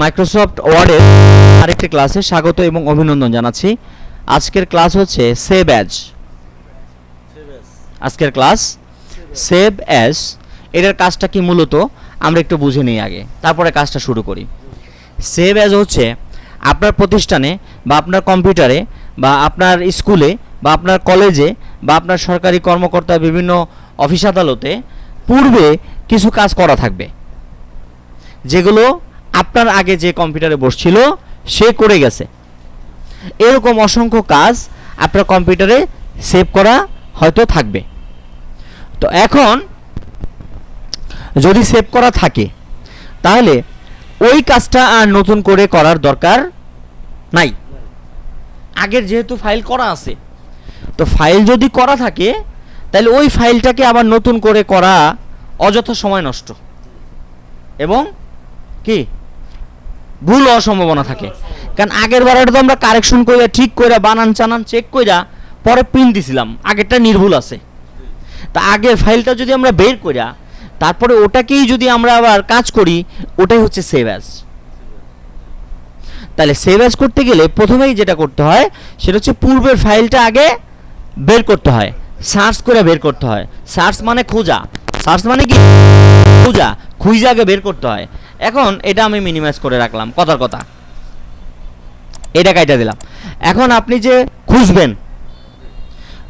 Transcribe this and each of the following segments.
Microsoft ওয়ার্ডের আরেকটি ক্লাসে স্বাগত এবং অভিনন্দন জানাচ্ছি। আজকের ক্লাস হচ্ছে সেভ অ্যাজ আজকের ক্লাস সেভ অ্যাজ এটার কাজটা কি মূলত? আমরা একটু বুঝে নিই আগে। তারপরে কাজটা শুরু করি। সেভ অ্যাজ হচ্ছে আপনার প্রতিষ্ঠানে বা আপনার কম্পিউটারে বা আপনার স্কুলে বা আপনার কলেজে বা আপনার সরকারি কর্মকর্তা বিভিন্ন অফিস আদালতে পূর্বে কিছু কাজ করা থাকবে। যেগুলো আপনার আগে যে কম্পিউটারে বসছিল, সে করে গেছে। এরকম অসংখ্য কাজ আপনার কম্পিউটারে সেভ করা হয়তো থাকবে। তো এখন যদি সেভ করা থাকে, তাহলে ওই কাজটা আর নতুন করে করার দরকার নাই। আগের যেহেতু ফাইল করা আছে, তো ফাইল যদি করা থাকে, তাহলে ওই ফাইলটাকে আবার নতুন করে করা অযথা সময় নষ্ট। এবং কি? ভুল হওয়ার সম্ভাবনা থাকে। কারণ আগের বারটা তো আমরা কারেকশন করে ঠিক করে বানান চানান চেক কইরা পরে প্রিন্ট দিছিলাম। আগেরটা নির্ভুল আছে। তা আগের ফাইলটা যদি আমরা বের কইরা, তারপরে ওটাকেই যদি আমরা আবার কাজ করি, ওটাই হচ্ছে সেভ অ্যাজ তাহলে সেভ অ্যাজ করতে গেলে প্রথমেই যেটা করতে হয়, সেটা হচ্ছে পূর্বের ফাইলটা আগে বের করতে হয়। সার্চ করে বের করতে হয়। সার্চ মানে খোঁজা। সার্চ মানে কি? খোঁজা। খুঁজে আগে বের করতে হয়। এখন এটা আমি মিনিমাইজ করে রাখলাম কথার কথা। এটা কাইটা দিলাম। এখন আপনি যে খুঁজবেন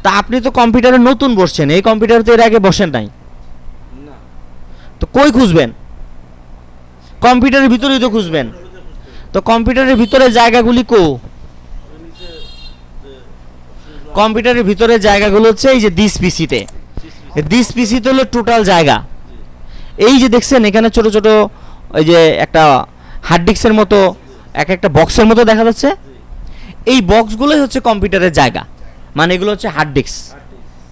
তা আপনি তো কম্পিউটারে নতুন বসছেন এই কম্পিউটার তো এর আগে বসেন নাই। তো কই খুঁজবেন? কম্পিউটারের ভিতরেই তো খুঁজবেন। তো কম্পিউটারের ভিতরে জায়গাগুলি কো? কম্পিউটারের ভিতরে জায়গাগুলো হচ্ছে এই যে দিস পিসিতে দিস পিসিতে হলো টোটাল জায়গা। এই যে দেখছেন এখানে ছোট ছোট ওই যে একটা হার্ড ডিস্কের মতো এক একটা বক্সের মতো দেখা যাচ্ছে। এই বক্সগুলোই হচ্ছে কম্পিউটারের জায়গা। মানে এগুলো হচ্ছে হার্ড ডিস্ক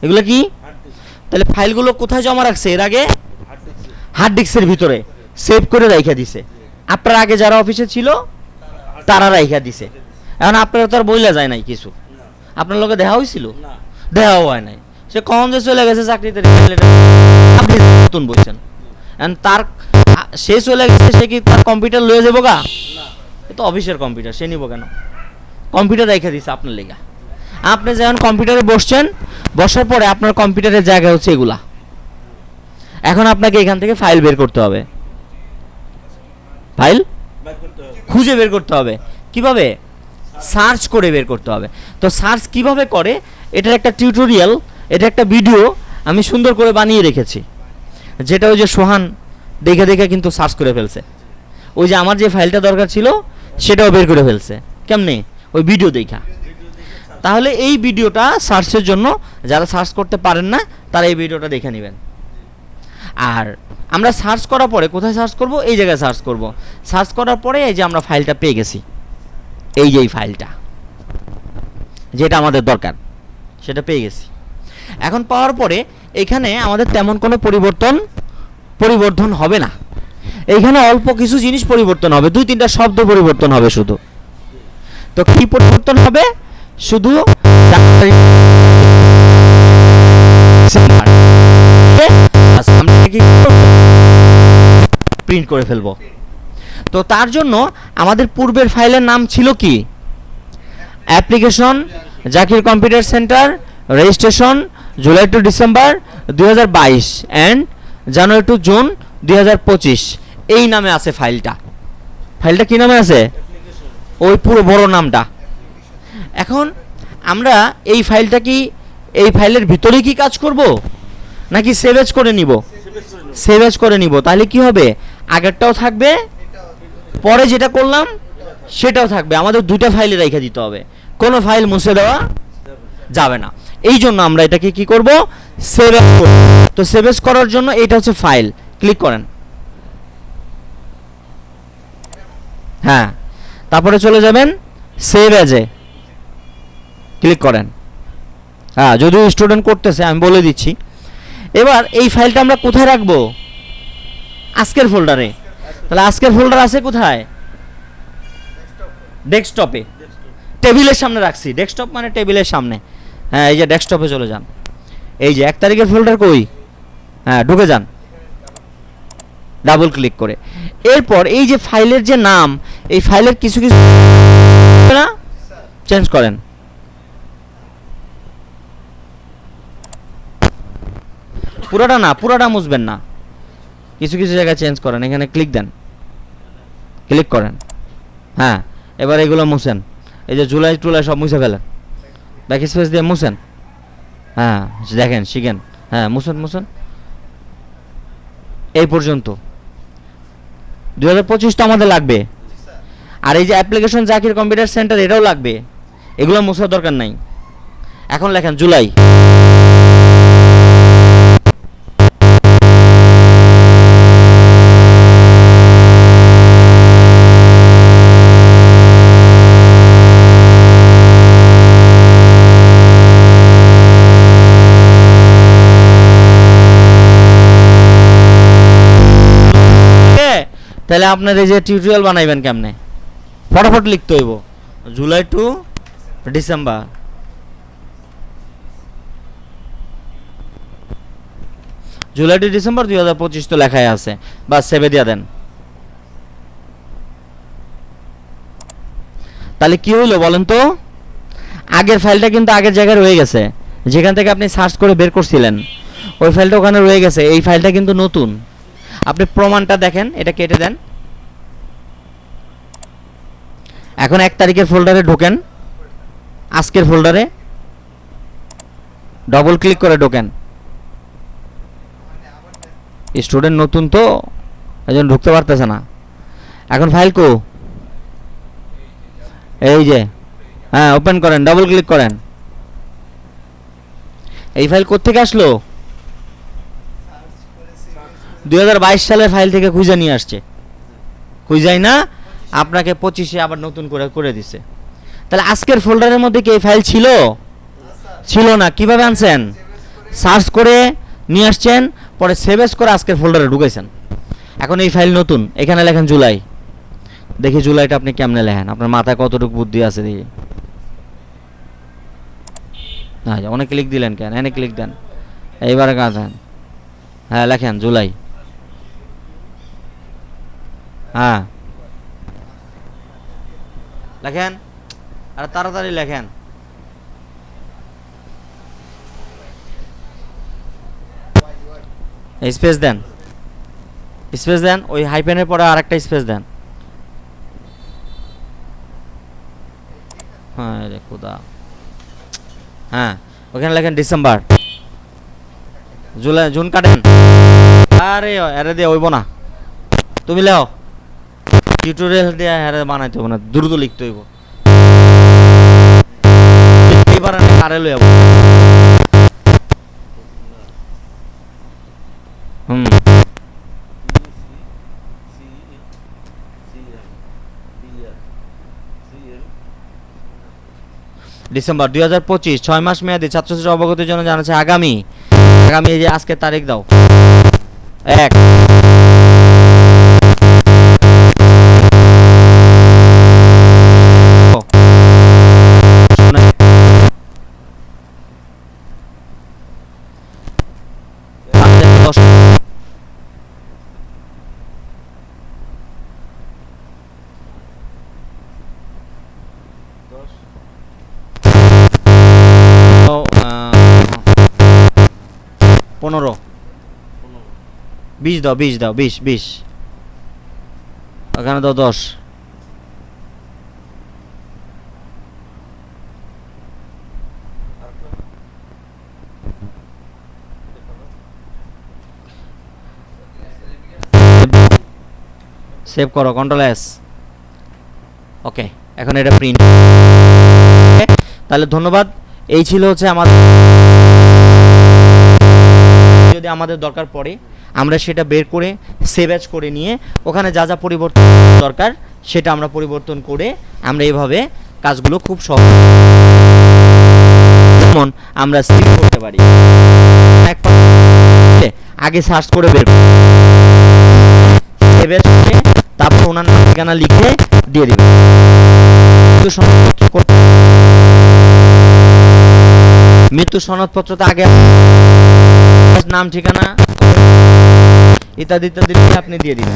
এগুলো কি? তাহলে ফাইলগুলো কোথায় জমা রাখছে? এর আগে হার্ড ডিস্কের ভিতরে। সেভ করে রাইখা দিছে। আপনার আগে যারা অফিসে ছিল তারা রাইখা দিছে। এখন আপনারা তো আর বইলা যায় নাই কিছু। আপনার লোকে দেখা হয়েছিল দেখাও হয় নাই। সে কখন যে চলে গেছে চাকরিতে আপনি নতুন বলছেন এখন তার সে চলে গেছে, সে কি তার কম্পিউটার লয়ে যাব গা? তো অফিসের কম্পিউটার সে নিব কেন? কম্পিউটার রেখে দিছে আপনার লেগা। আপনি যখন কম্পিউটারে বসছেন, বসার পরে আপনার কম্পিউটারের জায়গা হচ্ছে এগুলা। এখন আপনাকে এখান থেকে ফাইল বের করতে হবে। ফাইল খুঁজে বের করতে হবে। কীভাবে? সার্চ করে বের করতে হবে। তো সার্চ কীভাবে করে? এটার একটা টিউটোরিয়াল এটা একটা ভিডিও আমি সুন্দর করে বানিয়ে রেখেছি। যেটা ওই যে সোহান দেখে দেখে কিন্তু সার্চ করে ফেলছে। ওই যে আমার যে ফাইলটা দরকার ছিল, সেটাও বের করে ফেলছে। কেমনে? ওই ভিডিও দেখা। তাহলে এই ভিডিওটা সার্চের জন্য যারা সার্চ করতে পারেন না, তারা এই ভিডিওটা দেখে নেবেন। আর আমরা সার্চ করার পরে কোথায় সার্চ করব? এই জায়গায় সার্চ করব। সার্চ করার পরে এই যে আমরা ফাইলটা পেয়ে গেছি। এই যে এই ফাইলটা যেটা আমাদের দরকার, সেটা পেয়ে গেছি। এখন পাওয়ার পরে এখানে আমাদের তেমন কোনো পরিবর্তন পরিবর্তন হবে না। এইখানে অল্প কিছু জিনিস পরিবর্তন হবে, দুই তিনটা শব্দ পরিবর্তন হবে শুধু। তো কি পরিবর্তন হবে? শুধু প্রিন্ট করে ফেলব। তো তার জন্য আমাদের পূর্বের ফাইলের নাম ছিল কি? Application, Zakir computer centre, registration, July to December দুই হাজার বাইশ অ্যান্ড জানুয়ারি টু জুন দুই হাজার পঁচিশ। এই নামে আছে ফাইলটা। ফাইলটা কি নামে আছে? ওই পুরো বড় নামটা। এখন আমরা এই ফাইলটা কি, এই ফাইলের ভিতরে কি কাজ করব? নাকি সেভেজ করে নিব? সেভেজ করে নিব। তাহলে কি হবে? আগেরটাও থাকবে, পরে যেটা করলাম, সেটাও থাকবে। আমাদের দুইটা ফাইলে রেখে দিতে হবে। কোনো ফাইল মুছে দেওয়া যাবে না। এই জন্য আমরা এটাকে কি করব? সেভেজ তো সেভেজ করার জন্য এটা হচ্ছে ফাইল ক্লিক করেন। হ্যাঁ। তারপরে চলে যাবেন সেভ অ্যাজে ক্লিক করেন। হ্যাঁ যদিও স্টুডেন্ট করতেছে আমি বলে দিচ্ছি। এবার এই ফাইলটা আমরা কোথায় রাখব? আজকের ফোল্ডারে তাহলে আজকের ফোল্ডার আছে কোথায়? ডেস্কটপে টেবিলের সামনে রাখছি। ডেস্কটপ মানে টেবিলের সামনে। হ্যাঁ এই যে ডেস্কটপে চলে যান। এই যে এক তারিখের ফোল্ডার কই? হ্যাঁ ঢুকে যান। ডাবল ক্লিক করে। এরপর এই যে ফাইলের যে নাম, এই ফাইলের কিছু কিছু না? চেঞ্জ করেন। পুরোটা না, পুরোটা মুছবেন না। কিছু কিছু জায়গায় চেঞ্জ করেন, এখানে ক্লিক দেন। ক্লিক করেন। হ্যাঁ এবার এগুলো মুছেন। এই যে জুলাই টুলাই সব মুছে ফেলেন। ব্যাক স্পেস দিয়ে মুছেন হ্যাঁ দেখেন, শিখেন। হ্যাঁ মুছেন মুছেন এই পর্যন্ত। দু হাজার পঁচিশ তো আমাদের লাগবে। আর এই যে অ্যাপ্লিকেশন জাকির কম্পিউটার সেন্টার এটাও লাগবে। এগুলো মোছার দরকার নাই। এখন লেখেন, জুলাই। তাহলে আপনার এই যে টিউটোরিয়াল বানাইবেন কেমনে? ফটাফট লিখতে হইব। July to December. July to December দুই হাজার পঁচিশ তো লেখাই আছে। বা সেভে দিয়া দেন। তাহলে কি হইল বলেন তো? আগের ফাইলটা কিন্তু আগের জায়গায় রয়ে গেছে। যেখান থেকে আপনি সার্চ করে বের করছিলেন, ওই ফাইলটা ওখানে রয়ে গেছে। এই ফাইলটা কিন্তু নতুন। আপনি প্রমাণটা দেখেন, এটা কেটে দেন। এখন এক তারিখের ফোল্ডারে ঢোকেন। আজকের ফোল্ডারে ডবল ক্লিক করে ঢোকেন। স্টুডেন্ট নতুন তো এই জন্য ঢুকতে পারতেছে না। এখন ফাইল কো। এই যে হ্যাঁ ওপেন করেন ডবল ক্লিক করেন। এই ফাইল কোত্থেকে আসলো? দুই সালের ফাইল থেকে খুঁজে নিয়ে আসছে। খুঁজাই না, আপনাকে পঁচিশে আবার নতুন করে করে দিছে। তাহলে আজকের ফোল্ডারের মধ্যে কি এই ফাইল ছিল? ছিল না। কীভাবে আনছেন? সার্চ করে নিয়ে আসছেন, পরে সেভেস করে আজকের ফোল্ডারে ঢুকাইছেন এখন এই ফাইল নতুন। এখানে লেখেন জুলাই। দেখি জুলাইটা আপনি কেমনে লেখেন? আপনার মাথায় কতটুকু বুদ্ধি আছে দেখি। আচ্ছা অনেক ক্লিক দিলেন কেন? এনে ক্লিক দেন। এইবারে কাজ হ্যাঁ লেখেন জুলাই। হ্যাঁ। লেখেন? আর তাড়াতাড়ি লেখেন। স্পেস দেন। স্পেস দেন ওই হাইপেনের পরে আর একটা স্পেস দেন। হ্যাঁ রে খোদা। হ্যাঁ ওখানে লেখেন ডিসেম্বর। জুলাই জুন কাটেন। আরে আরে দিয়ে হইব না। তুমি লেও। টিউটোরিয়াল দিয়ে আরে বানাইতে হবে না, দ্রুত লিখতে হইব। এবার আমি কারে লইয়া হুম। ডিসেম্বর দুই হাজার পঁচিশ, ছয় মাস মেয়াদী ছাত্রছাত্রী অবগতির জন্য জানাচ্ছে আগামী। আগামী যে আজকে তারিখ দাও। এক। বিশ দাও বিশ দাও, বিশ বিশ। ওখানে দাও দশ। সেভ করো কন্ট্রোল এস ওকে এখন এটা প্রিন্ট তাহলে ধন্যবাদ। এই ছিল হচ্ছে আমাদের যদি আমাদের দরকার পড়ে আমরা সেটা বের করে সেভ অ্যাজ করে নিয়ে ওখানে যা যা পরিবর্তন দরকার সেটা আমরা পরিবর্তন করে আমরা এইভাবে কাজগুলো খুব সহজ যেমন আমরা সেভ করতে পারি। আগে সার্চ করে বের সেভ অ্যাজ করে তারপর ওনার নাম ঠিকানা লিখে দিয়ে দিবেন মৃত্যু সনদপত্র করতে মৃত্যু সনদপত্রতে আগে নাম ঠিকানা ইত্যাদি ইত্যাদি আপনি দিয়ে দিবেন।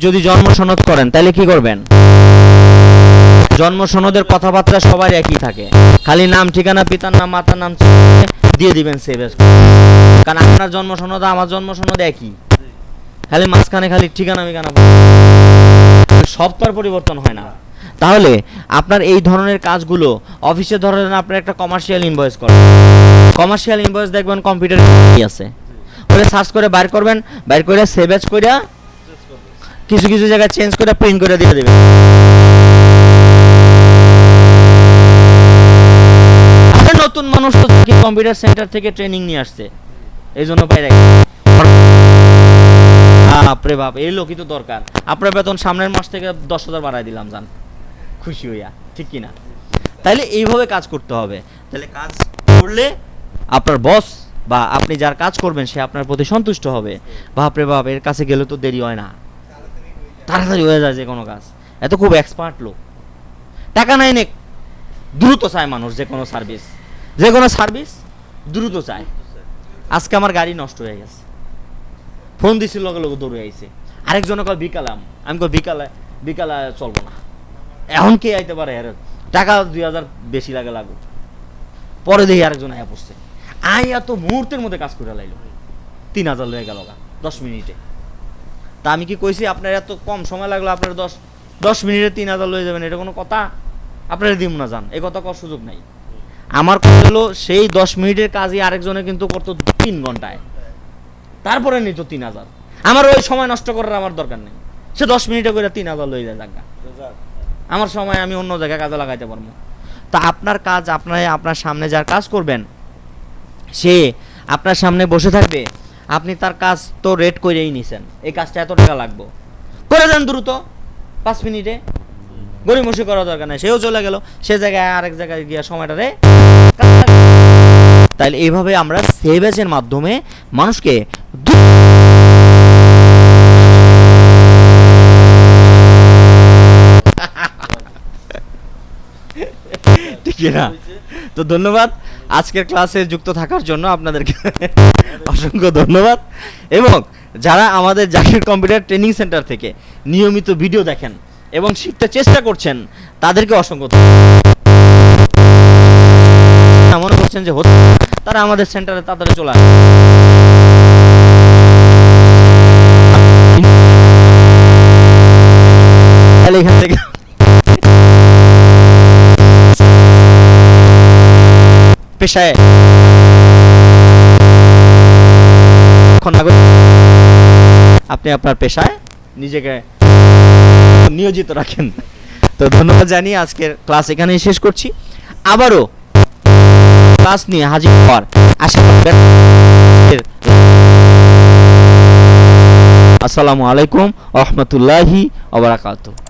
যদি- জন্ম সনদ করেন, তাহলে কি করবেন? জন্ম সনদের কথাবার্তা সবার একই থাকে। খালি নাম, ঠিকানা, পিতার নাম, মাতার নাম দিয়ে দিবেন সেভ কারণ আপনার জন্ম সনদ আমার জন্ম সনদ একই। খালি মাঝখানে খালি ঠিকানা, মিকানা সব তো পরিবর্তন হয় না। তাহলে আপনার এই ধরনের কাজগুলো অফিসে ধরেন আপনার একটা কমার্শিয়াল ইনভয়েস করেন। কমার্শিয়াল ইনভয়েস দেখবেন কম্পিউটার আছে? ওটা সার্চ করে বাইর করবেন, বাইর করে সেভ করে কিছু কিছু জায়গায় চেঞ্জ করে প্রিন্ট করে দিয়ে দেবেন। আরে নতুন মানুষ তো কম্পিউটার সেন্টার থেকে ট্রেনিং নিয়ে আসছে? এই জন্য বাইরে বাপরে বাপ, এই লোকই তো দরকার। আপনার বেতন সামনের মাস থেকে দশ হাজার বাড়াই দিলাম, জান। খুশি হইয়া, ঠিক কি না তাইলে এইভাবে কাজ করতে হবে। তাহলে কাজ করলে আপনার বস বা আপনি যার কাজ করবেন সে আপনার প্রতি সন্তুষ্ট হবে। বাপরে বাপ, এর কাছে গেলে তো দেরি হয় না। তাড়াতাড়ি হয়ে যায় যে কোনো কাজ। এত খুব এক্সপার্ট লোক। টাকা নাই নে দ্রুত চায় মানুষ যে কোনো সার্ভিস যে কোনো সার্ভিস দ্রুত চায়। আজকে আমার গাড়ি নষ্ট হয়ে গেছে। ফোন দিছিল লগে লগে দৌড়ে আইছে। আরেকজনে কয়, বিকালাম। আমি কই, বিকালে বিকালে চলবো না। এখন কে আইতে পারে? টাকা দুই হাজার বেশি লাগে লাগুক পরে দেখি আরেকজন আয়া পড়ছে। আই এত মুহূর্তের মধ্যে কাজ করে লাইলো। তিন হাজার লয়ে গেল দশ মিনিটে। তা আমি কি কইছি, আপনার এত কম সময় লাগল, আপনার দশ দশ মিনিটে তিন হাজার লয়ে যাবেন, এটা কোনো কথা? আপনারা দিব না যান এই কথা করার সুযোগ নাই। আমার কথা হলো, সেই দশ মিনিটের কাজই আরেকজনে কিন্তু করতো তিন ঘন্টায়। তারপরে নিত তিন হাজার। আমার ওই সময় নষ্ট করার আমার দরকার নেই। সে দশ মিনিটে করে তিন হাজার লয়ে যায় জায়গা আমার সময় আমি অন্য জায়গায় কাজে লাগাইতে পারব। তা আপনার কাজ, আপনার আপনার সামনে যার কাজ করবেন সে আপনার সামনে বসে থাকবে, আপনি তার কাজ তো রেট করেই নিছেন। এই কাজটা এত টাকা লাগবে? করে দেন দ্রুত, পাঁচ মিনিটে। গরিমসি করা দরকার নেই, সেও চলে গেল, সে জায়গায় আরেক জায়গায় গিয়ে সময়টা রে তাইলে এইভাবে আমরা সেভেজের মাধ্যমে মানুষকে ঠিক না? তো ধন্যবাদ। আজকের ক্লাসে যুক্ত থাকার জন্য আপনাদেরকে অসংখ্য ধন্যবাদ। এবং যারা আমাদের জাকির কম্পিউটার ট্রেনিং সেন্টার থেকে নিয়মিত ভিডিও দেখেন এবং শিখতে চেষ্টা করছেন, তাদেরকে অসংখ্য মনে করছেন যে হচ্ছে, তারা আমাদের সেন্টারে তাড়াতাড়ি চলে আসে এখান থেকে পেশায়। আপনি আপনার পেশায় নিজেকে নিয়োজিত রাখেন। তো ধন্যবাদ জানিয়ে আজকের ক্লাস এখানেই শেষ করছি। আবারও ক্লাস নিয়ে হাজির হওয়ার আশা আসসালামু আলাইকুম রহমতুল্লাহি ওবরাকাতুহ